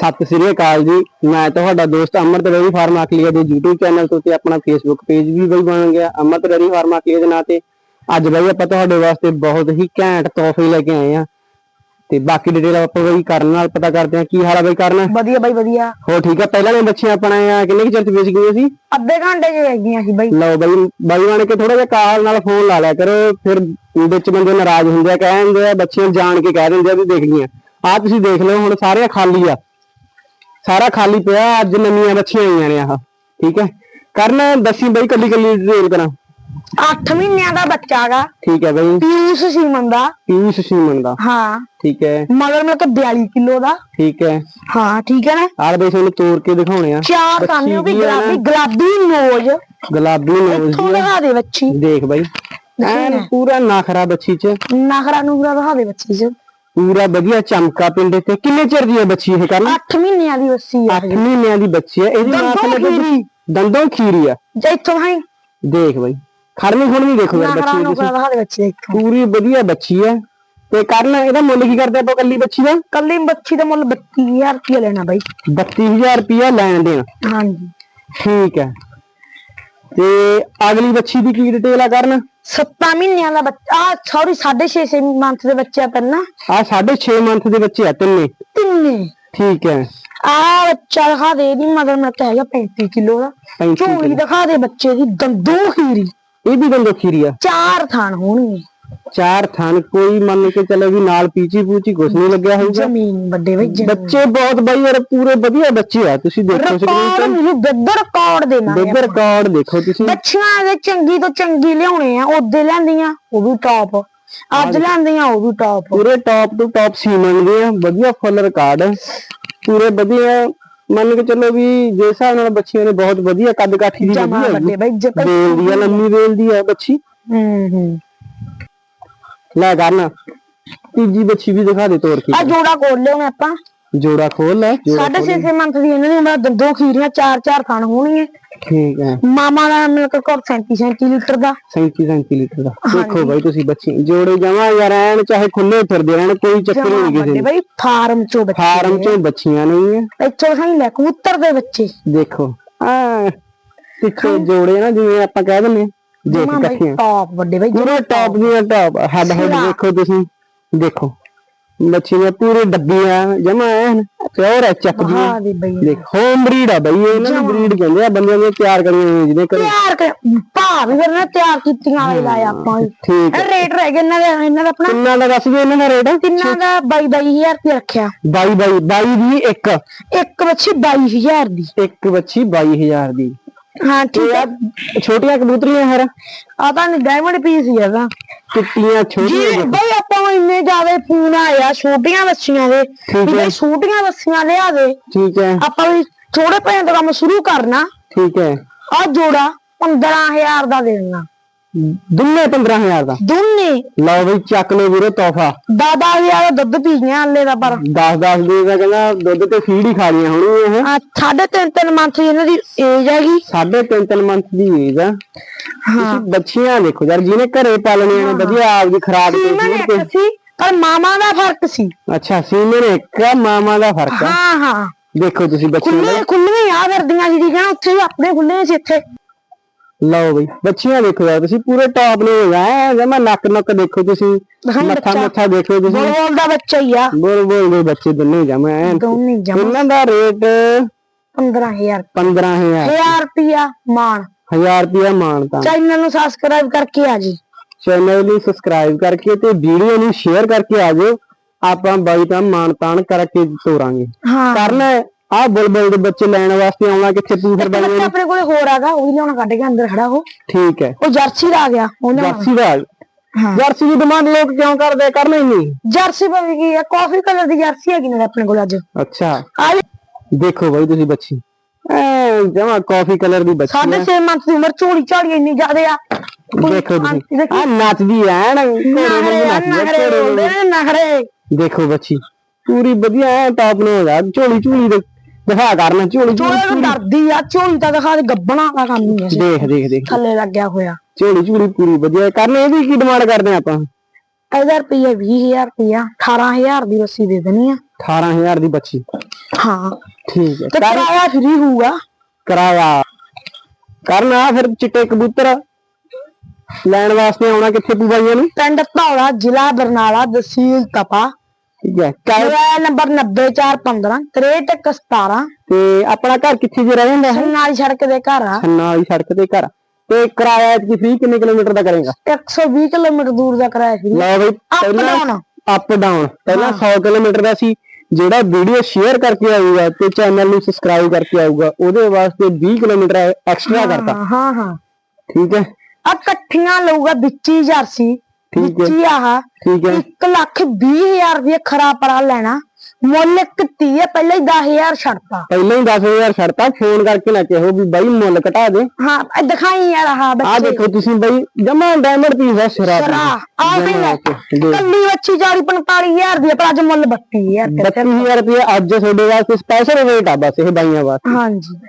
ਸਤਿ ਸ੍ਰੀ ਅਕਾਲ ਜੀ। ਮੈਂ ਤੁਹਾਡਾ ਦੋਸਤ ਅਮਰਤ ਡੇਰੀ ਫਾਰਮ ਆਕਲੀਆ ਦੇ YouTube ਚੈਨਲ ਤੋਂ ਤੇ ਆਪਣਾ Facebook ਪੇਜ ਵੀ ਬਈ ਬਣ ਗਿਆ ਅਮਰਤ ਡੇਰੀ ਫਾਰਮ ਆਕਲੀਆ ਦੇ ਨਾਂ ਤੇ। ਅੱਜ ਬਈ ਆਪਾਂ ਤੁਹਾਡੇ ਵਾਸਤੇ ਬਹੁਤ ਹੀ ਘੈਂਟ ਤੋਹਫੇ ਲੈ ਕੇ ਆਏ ਆ ਤੇ ਬਾਕੀ ਡਿਟੇਲ ਆਪਾਂ ਬਈ ਕਰਨ ਨਾਲ ਪਤਾ ਕਰਦੇ ਆ ਕੀ ਹਾਲ ਆ ਬਈ ਕਰਨ। ਵਧੀਆ ਬਾਈ ਵਧੀਆ। ਹੋ ਠੀਕ ਆ? ਪਹਿਲਾਂ ਨੇ ਬੱਚੀਆਂ ਆਪਣਾ ਆ ਕਿੰਨੇ ਕੁ ਚਿਰ ਚ ਵੇਚ ਗਈਆਂ ਸੀ? ਅੱਧੇ ਘੰਟੇ ਚ ਹੈਗੀਆਂ ਸੀ ਬਾਈ। ਲਓ ਬਈ ਬਾਈ ਬਣ ਕੇ ਥੋੜਾ ਜਿਹਾ ਕਾਲ ਨਾਲ ਫੋਨ ਲਾ ਲਿਆ ਕਰੋ ਫਿਰ ਵਿੱਚ ਬੰਦੇ ਨਾਰਾਜ਼ ਹੁੰਦੇ ਆ ਕਹਿੰਦੇ ਆ ਬੱਚੀਆਂ ਜਾਣ ਕੇ ਕਹਿ ਦਿੰਦੇ ਆ ਵੀ ਦੇਖ ਗਈਆਂ। ਆ ਤੁਸੀਂ ਦੇਖ ਲਓ ਹੁਣ ਸਾਰੇ ਖਾਲੀ ਆ। ਸਾਰਾ ਖਾਲੀ ਪਿਆ ਅੱਜ ਨਵੀਆਂ ਬੱਚੀਆਂ ਆਈਆਂ ਨੇ ਆਹ ਠੀਕ ਹੈ? ਕਰਨ ਦੱਸੀ ਬਈ ਕੱਲੀ ਕੱਲੀ ਡਿਟੇਲ ਕਰਾਂ। 8 ਮਹੀਨਿਆਂ ਦਾ ਬੱਚਾਗਾ ਠੀਕ ਹੈ ਬਈ। ਪਿਊਸ ਸੀਮਨ ਦਾ। ਪੀਸ ਸੀਮਨ ਦਾ। ਹਾਂ। ਠੀਕ ਹੈ। ਮਗਰ ਮਿਲਕ 42 ਕਿਲੋ ਦਾ। ਠੀਕ ਹੈ। ਹਾਂ ਠੀਕ ਹੈ ਨਾ? ਆਹ ਬਈ ਤੁਹਾਨੂੰ ਤੋੜ ਕੇ ਦਿਖਾਉਣੇ ਆ। ਚਾਰ ਕਾਨੇ ਉਹ ਵੀ ਬੱਚੀ ਗੁਲਾਬੀ ਨਾ, ਗੁਲਾਬੀ ਨੋਜ। ਗੁਲਾਬੀ ਨੋਜ਼ ਇੱਥੋਂ। ਦਿਖਾ ਦੇ ਬੱਚੀ। ਦੇਖ ਬਈ। ਐਨ ਪੂਰਾ ਨਖਰਾ ਬੱਚੀ ਚ। ਨਖਰਾ ਨੂਖਰਾ ਦਿਖਾ ਦੇ ਬੱਚੀ ਚ। ਪੂਰਾ ਵਧੀਆ ਚਮਕਾ ਪਿੰਡ ਤੇ ਕਿੰਨੇ ਚਿਰ ਦੀ ਹੈ ਬੱਚੀ ਇਹ ਕਰਨ? 8 ਮਹੀਨਿਆਂ ਦੀ ਬੱਚੀ ਆ 8 ਮਹੀਨਿਆਂ ਦੀ ਬੱਚੀ ਹੈ ਇਹਦੀ ਮਾਂ ਥੱਲੇ ਖੀਰੀ। ਦੰਦੋਂ ਖੀਰੀ ਆ। ਜੇ ਇੱਥੋਂ ਭਾਈ ਦੇਖ ਬਈ। ਖੜਨੀ ਖੁੜਨੀ ਦੇਖੋ ਯਾਰ ਬੱਚੀ ਦੀ ਤੁਸੀਂ ਪੂਰੀ ਵਧੀਆ ਬੱਚੀ ਹੈ ਤੇ ਕਰਨ ਇਹਦਾ ਮੁੱਲ ਕੀ ਕਰਦੇ ਆਪਾਂ ਕੱਲੀ ਬੱਚੀ ਦਾ? ਕੱਲੀ ਬੱਚੀ ਦਾ ਮੁੱਲ 32000 ਰੁਪਏ ਲੈਣਾ ਬਾਈ। 32000 ਰੁਪਇਆ ਲੈਣ ਦੇਣ। ਹਾਂਜੀ। ਠੀਕ ਹੈ ਤੇ ਅਗਲੀ ਬੱਚੀ ਦੀ ਕੀ ਡਿਟੇਲ ਆ ਕਰਨ? 7 ਮਹੀਨਿਆਂ ਦਾ ਬੱਚਾ ਆ ਸੌਰੀ 6.5 ਮੰਥ ਦੇ ਬੱਚੇ ਆ ਪਹਿਲਾਂ ਆ 6.5 ਮੰਥ ਦੇ ਬੱਚੇ ਆ ਤਿੰਨੇ। ਤਿੰਨੇ। ਠੀਕ ਹੈ। ਆ ਬੱਚਾ ਦਿਖਾ ਦੇ ਇਹਦੀ ਮਗਰ ਮੈਂ ਤਾਂ ਹੈਗਾ 35 ਕਿਲੋ ਦਾ। 35 ਝੋਲੀ ਦਿਖਾ ਦੇ ਬੱਚੇ ਦੀ ਦੰਦੋਂ ਖੀਰੀ। ਇਹ ਵੀ ਦੰਦੋਂ ਖੀਰੀ ਆ। ਚਾਰ ਥਾਨ ਹੋਣਗੇ। ਚਾਰ ਥਣ ਕੋਈ ਮੰਨ ਕੇ ਚੱਲੇ ਵੀ ਨਾਲ ਪੀਚੀ ਪੂਚੀ ਕੁਛ ਨਹੀਂ ਲੱਗਿਆ ਹੋਊਗਾ। ਜ਼ਮੀਨ ਵੱਡੇ ਵਿੱਚ ਬੱਚੇ ਬਹੁਤ ਬਈ ਯਾਰ ਪੂਰੇ ਵਧੀਆ ਬੱਚੇ ਆ ਤੁਸੀਂ ਦੇਖੋ ਸਕਰੀਨ ਰਿਕਾਰਡ ਤੇ ਮੈਨੂੰ ਬੱਦਰ ਰਿਕਾਰਡ ਦੇਵਾਂਗੇ ਬਿੱਗ ਰਿਕਾਰਡ ਦੇਖੋ ਤੁਸੀਂ। ਬੱਚੀਆਂ ਦੇ ਚੰਗੀ ਤੋਂ ਚੰਗੀ ਲਿਆਉਣੇ ਆ ਉਹਦੇ ਲੈਂਦੀਆਂ ਉਹ ਵੀ ਟੌਪ ਅੱਜ ਲੈਂਦੀਆਂ ਉਹ ਵੀ ਟੌਪ ਪੂਰੇ ਟੌਪ ਤੋਂ ਟੌਪ ਸੀਮਨ ਦੇ ਆ ਵਧੀਆ ਫੁੱਲ ਰਿਕਾਰਡ ਪੂਰੇ ਵਧੀਆ ਮੰਨ ਕੇ ਚੱਲੋ ਵੀ ਜਿਸ ਹਿਸਾਬ ਨਾਲ ਬੱਚੀਆਂ ਨੇ ਬਹੁਤ ਵਧੀਆ ਕੱਦ ਕਾਠੀ ਦੀ ਜਮਾ ਵਧੀਆ ਵੱਡੇ ਬਈ ਜਪੇ ਬੇਲ ਦੀ ਆ ਲੰਮੀ ਬੇਲ ਦੀ ਆ ਬੱਚੀ। ਹੂੰ ਹੂੰ। ਲੈ ਕਰਨ ਤੀਜੀ ਬੱਚੀ ਵੀ ਦਿਖਾ ਦੇ ਤੋੜ ਕੇ ਆ ਜੋੜਾ ਕੋਲ ਲਿਆਉਣੇ ਆਪਾਂ। ਜੋੜਾ ਖੋਲ ਲੈ। ਸਾਢੇ ਛੇ ਛੇ ਮੰਥ ਦੀ ਇਹਨਾਂ ਦੀ ਉਮਰ ਦੰਦੋਂ ਖੀਰੀਆਂ ਚਾਰ ਚਾਰ ਥਾਨ ਹੋਣਗੇ ਠੀਕ ਹੈ। ਮਾਮਾ ਦਾ ਮਿਲਕ ਕੋਲ 37 37 ਲੀਟਰ ਦਾ। 37 37 ਲੀਟਰ ਦਾ। ਦੇਖੋ ਬਾਈ ਤੁਸੀਂ ਬੱਚੀ ਜੋੜੇ ਜਮਾ ਯਾਰ ਐਨ ਚਾਹੇ ਖੁੱਲੇ ਫਿਰਦੇ ਰਹਿਣ ਕੋਈ ਚੱਕਰ ਨਹੀਂ ਕਿਸੇ ਨੂੰ। ਬਈ ਫਾਰਮ ਚੋਂ ਬੱਚੇ ਫਾਰਮ ਚੋਂ ਬੱਚੀਆਂ ਨਹੀਂ ਆ। ਇੱਥੋਂ ਸਾਈ ਲੈ ਕਬੂਤਰ ਦੇ ਬੱਚੇ। ਦੇਖੋ। ਆ ਪਿੱਛੇ ਜੋੜੇ ਨਾ ਜਿਵੇਂ ਆਪਾਂ ਕਹਿ ਦਿੰਦੇ ਦੇਖ ਜਮਾ ਬਈ ਇਕੱਠੀਆਂ। ਟੌਪ ਵੱਡੇ ਬਈ ਪੂਰੇ ਟੌਪ ਦੀਆਂ ਟੌਪ ਹੈਡ ਹੈਡ ਸਿਰਾ। ਦੇਖੋ ਤੁਸੀਂ ਦੇਖੋ। ਬੱਚੀਆਂ ਪੂਰੇ ਡੱਬੀਆਂ ਜਮਾ ਐਨ ਪਿਓਰ ਹੈ ਚੱਕਦੀਆਂ ਹਾਂ ਦੀ ਬਈ। ਦੇਖ ਹੋਮ ਬਰੀਡ ਆ ਬਈ ਇਹ ਇਹਨਾਂ ਨੂੰ ਬਰੀਡ ਕਹਿੰਦੇ ਆ ਬੰਦਿਆਂ ਨੇ ਤਿਆਰ ਕਰੀਆਂ ਹੋਈਆਂ ਜਿਹਦੇ ਘਰੇ। ਤਿਆਰ ਕਰ ਭਾ ਵੀ ਫਿਰ ਨਾ ਤਿਆਰ ਕੀਤੀਆਂ ਵਾਲੇ ਲਾਇਆ ਆਪਾਂ ਵੀ। ਠੀਕ ਹੈ ਇਹ ਰੇਟ ਰਹਿ ਗਿਆ ਇਹਨਾਂ ਦਾ ਇਹਨਾਂ ਦਾ ਆਪਣਾ। ਕਿੰਨਾ ਦਾ ਦੱਸ ਦਿਓ ਇਹਨਾਂ ਦਾ ਰੇਟ? ਤਿੰਨਾਂ ਦਾ 22 22000 ਰੁਪਏ ਰੱਖਿਆ। 22 22 22 ਦੀ ਇੱਕ। ਇੱਕ ਬੱਚੀ 22000 ਦੀ। ਇੱਕ ਬੱਚੀ 22000 ਦੀ। ਹਾਂ ਠੀਕ ਤੇ ਹੈ ਆ ਛੋਟੀਆਂ ਕਬੂਤਰੀਆਂ ਹਰ। ਆ ਤਾਂ ਡਾਇਮੰਡ ਪੀਸ ਹੀ ਹੈਗਾ ਚਿੱਟੀਆਂ ਜੀ ਛੋਟੀਆਂ ਬਈ ਆਪਾਂ ਨੂੰ ਇੰਨੇ ਜ਼ਿਆਦਾ ਫੋਨ ਆਇਆ ਛੋਟੀਆਂ ਬੱਚੀਆਂ ਦੇ। ਠੀਕ ਵੀ ਹੈ। ਬਈ ਛੋਟੀਆਂ ਬੱਚੀਆਂ ਲਿਆ ਦੇ। ਠੀਕ ਹੈ ਆਪਾਂ ਵੀ ਥੋੜੇ ਪੈਸੇ ਤੋਂ ਕੰਮ ਸ਼ੁਰੂ ਕਰਨਾ। ਠੀਕ ਹੈ ਆ ਜੋੜਾ 15000 ਦਾ ਦੇ ਦੇਣਾ। ਦੁੰਨੇ 15000 ਦਾ। ਦੋਨੇ? ਲਓ ਬਈ ਚੱਕ ਲਓ ਵੀਰੇ ਤੋਹਫਾ। ਦਾਦਾ ਹਜ਼ਾਰ ਦਾ ਦੁੱਧ ਪੀਆਂ ਹੱਲੇ ਦਾ ਪਰ। 10 10 ਦੇ ਦਾ ਕਹਿੰਦਾ ਦੁੱਧ ਤੇ ਫੀਡ ਹੀ ਖਾ ਲੀਆਂ ਹੋਣਗੀਆਂ ਇਹ। ਆ ਸਾਢੇ ਤਿੰਨ ਤਿੰਨ ਮੰਥ ਦੀ ਇਹਨਾਂ ਦੀ ਏਜ ਹੈਗੀ। ਸਾਢੇ ਤਿੰਨ ਤਿੰਨ ਮੰਥ ਦੀ ਏਜ ਆ। ਹਾਂ। ਬੱਚੀਆਂ ਦੇਖੋ ਯਾਰ ਜਿਹਨੇ ਘਰੇ ਪਾਲਣੀਆਂ ਨੇ ਵਧੀਆ ਆਪਦੀ ਖਰਾਬ ਸੀਮਨ ਤੇ ਇੱਕ ਸੀ ਪਰ ਮਾਮਾ ਦਾ ਫ਼ਰਕ ਸੀ। ਅੱਛਾ ਸੀਮੇ ਨੇ ਇੱਕ ਮਾਮਾ ਦਾ ਫ਼ਰਕ ਆ। ਹਾਂ ਹਾਂ। ਦੇਖੋ ਤੁਸੀਂ ਬੱਚੀਆਂ ਖੁੱਲੇ ਖੁੱਲੇ ਆ ਫਿਰਦੀਆਂ ਜੀ ਕਹਿਣਾ ਉੱਥੇ ਵੀ ਆਪਣੇ ਖੁੱਲੇ ਸੀ ਇੱਥੇ। ਲਓ ਬਈ ਬੱਚੀਆਂ ਦੇਖੋ ਯਾਰ ਤੁਸੀਂ ਪੂਰੇ ਟੌਪ ਨੇ ਹੋ ਗਿਆ ਜਮਾ ਨੱਕ ਨੱਕ ਦੇਖੋ ਤੁਸੀਂ ਮੱਥਾ ਬੱਚਾ। ਮੱਥਾ ਦੇਖੋ ਤੁਸੀਂ। ਬੋਲ ਦਾ ਬੱਚਾ ਹੀ ਆ। ਬੋਲ ਬੋਲ ਦੇ ਬੱਚੇ ਦੋਨੇ ਜਮਾ ਐਨ ਦੋਨੇ ਜਮਾ। ਇਹਨਾਂ ਦਾ ਰੇਟ 15000 15000 1000 ਰੁਪਿਆ ਮਾਨ 1000 ਰੁਪਇਆ ਮਾਨਤਾ ਚੈਨਲ ਨੂੰ ਸਬਸਕ੍ਰਾਈਬ ਕਰਕੇ ਆ ਜੀ। ਚੈਨਲ ਨੂੰ ਸਬਸਕ੍ਰਾਈਬ ਕਰਕੇ ਤੇ ਵੀਡੀਓ ਨੂੰ ਸ਼ੇਅਰ ਕਰਕੇ ਆ ਜਾਓ। ਆਪਾਂ ਬਾਈ ਤਾਂ ਮਾਨਤਾਨ ਕਰਕੇ ਤੋਰਾਂਗੇ। ਹਾਂ। ਕਰਨ ਆ ਬੁਲਬੁਲ ਦੇ ਬੱਚੇ ਲੈਣ ਵਾਸਤੇ ਆਉਣਾ ਕਿੱਥੇ ਪੂਫਰ ਇੱਕ ਬੱਚਾ ਆਪਣੇ ਕੋਲੇ ਹੋਰ ਆਗਾ ਉਹ ਵੀ ਲਿਆਉਣਾ ਕੱਢ ਕੇ ਅੰਦਰ ਖੜਾ ਉਹ। ਠੀਕ ਹੈ। ਉਹ ਜਰਸੀ ਦਾ ਆ ਗਿਆ ਉਹ ਲਿਆਉਣਾ। ਜਰਸੀ ਦਾ ਹਾਂ। ਜਰਸੀ ਦੀ ਡਿਮਾਂਡ ਲੋਕ ਕਿਉਂ ਕਰਦੇ ਆ? ਕਰਨਾ ਨਹੀਂ? ਜਰਸੀ ਭਾਵੇਂ ਕੀ ਆ ਕਾਫੀ ਕਲਰ ਦੀ ਜਰਸੀ ਹੈਗੀ ਨਾਲ ਆਪਣੇ ਕੋਲ ਅੱਜ। ਅੱਛਾ। ਆ ਦੇਖੋ ਬਾਈ ਤੁਸੀਂ ਬੱਚੀ। ਐ ਜਮਾ ਕਾਫੀ ਕਲਰ ਦੀ ਬੱਚੀ ਸਾਢੇ ਹੈ ਛੇ ਮੰਥ ਦੀ ਉਮਰ ਝੋਲੀ ਝਾੜੀ ਇੰਨੀ ਜ਼ਿਆਦੇ ਆ। ਦੇਖੋ ਤੁਸੀਂ। ਆ ਨੱਚਦੀ ਐ ਘੋੜੇ ਨਖਰੇ ਵਾਂਗੂ ਆ, ਨੱਚਦੀ ਆ, ਨਖਰੇ ਘੋੜੇ ਬੋਲਦੇ ਵਾਂਗੂ। ਨੇ ਨਖਰੇ। ਦੇਖੋ ਬੱਚੀ ਪੂਰੀ ਵਧੀਆ ਐ ਟਾਪ ਨੇ ਹੈਗਾ ਝੋਲੀ ਝੋਲੀ ਦੇ ਦਿਖਾ ਕਰਨਾ ਝੋਲੀ ਝੋਲੇ ਨੂੰ ਝੋਲੀ ਡਰਦੀ ਆ ਝੋਲੀ ਤਾਂ ਦਿਖਾ ਦੇ ਗੱਬਣਾ ਦਾ ਕੰਮ ਹੀ। ਆ। ਦੇਖ ਦੇਖ ਦੇਖ। ਥੱਲੇ ਲੱਗਿਆ ਹੋਇਆ। ਝੋਲੀ ਝੋਲੀ ਪੂਰੀ ਵਧੀਆ ਕਰਨ ਇਹਦੀ ਕੀ ਡਿਮਾਂਡ ਕਰਦੇ ਆ ਆਪਾਂ? 1000 ਰੁਪਏ 20000 ਰੁਪਇਆ 18000 ਦੀ ਰੱਸੀ ਦੇ ਦੇਣੀ ਆ। 18000 ਦੀ ਬੱਚੀ। ਹਾਂ। ਠੀਕ ਹੈ। ਤੇ ਕਰ ਕਿਰਾਇਆ ਫ੍ਰੀ ਹੋਊਗਾ। ਕਰਾਇਆ। ਕਰਨਾ ਫਿਰ ਚਿੱਟੇ ਕਬੂਤਰ। ਲੈਣ ਵਾਸਤੇ ਆਉਣਾ ਕਿੱਥੇ ਪੂ ਬਾਈਆਂ ਨੂੰ? ਪਿੰਡ ਧੌਲਾ ਜ਼ਿਲ੍ਹਾ ਬਰਨਾਲਾ ਤਹਿਸੀਲ ਤਪਾ। ਠੀਕ ਹੈ। ਮੋਬਾਈਲ ਨੰਬਰ 90415 6317 ਤੇ ਆਪਣਾ ਘਰ ਕਿੱਥੇ ਜੇ ਰਹਿ ਜਾਂਦਾ ਹੈ ਨਾਲ ਸੜਕ ਦੇ ਘਰ ਆ। ਖੰਨਾ ਵਾਲੀ ਸੜਕ ਤੇ ਘਰ। ਤੇ ਕਿਰਾਇਆ ਕੀ ਫ੍ਰੀ ਕਿੰਨੇ ਕਿਲੋਮੀਟਰ ਦਾ ਕਰੇਗਾ? 120 ਕਿਲੋਮੀਟਰ ਦੂਰ ਦਾ ਕਿਰਾਇਆ ਫ੍ਰੀ ਲਓ ਬਈ ਪਹਿਲਾਂ ਅਪ ਡਾਊਨ ਪਹਿਲਾਂ 100 ਕਿਲੋਮੀਟਰ ਦਾ ਸੀ। ਜਿਹੜਾ ਵੀਡੀਓ ਸ਼ੇਅਰ ਕਰਕੇ ਆਊਗਾ ਤੇ ਚੈਨਲ ਨੂੰ ਸਬਸਕ੍ਰਾਈਬ ਕਰਕੇ ਆਊਗਾ ਉਹਦੇ ਵਾਸਤੇ 20 ਕਿਲੋਮੀਟਰ ਐਕਸਟਰਾ ਕਰਤਾ। ਹਾਂ ਹਾਂ। ਠੀਕ ਹੈ। ਆ ਇਕੱਠੀਆਂ ਲਊਗਾ ਵਿੱਚ ਹੀ ਜਰਸੀ ਠੀਕ ਹੈ। ਆਹ ਠੀਕ ਹੈ। 1 ਲੱਖ 20 ਹਜ਼ਾਰ ਰੁਪਏ ਖਰਾ ਪਰਾ ਲੈਣਾ। ਮੁੱਲ ਇੱਕ ਤੀ ਹੈ ਪਹਿਲਾਂ ਹੀ 10000 ਛੱਡਤਾ। ਪਹਿਲਾਂ ਹੀ 10000 ਛੱਡਤਾ ਫੋਨ ਕਰਕੇ ਨਾ ਕਹੋ ਵੀ ਬਾਈ ਮੁੱਲ ਘਟਾ ਦੇ। ਹਾਂ ਇਹ ਦਿਖਾਈ ਯਾਰ ਆਹ ਆ ਬੱਚੇ। ਦੇਖੋ ਤੁਸੀਂ ਬਾਈ ਜਮਾ ਡਾਇਮੰਡ ਪੀਸ ਹੈ ਸਿਰਾ ਸਰਾ ਆ ਕੱਲੀ ਬੱਚੀ 40 45000 ਦੀ ਆ, ਪਰ ਅੱਜ ਮੁੱਲ 32000 ਤੇ 32000 ਰੁਪਏ ਅੱਜ ਤੁਹਾਡੇ ਵਾਸਤੇ ਸਪੈਸ਼ਲ ਰੇਟ ਆ ਬਸ ਇਹ ਬਾਈਆਂ ਵਾਸਤੇ। ਹਾਂਜੀ।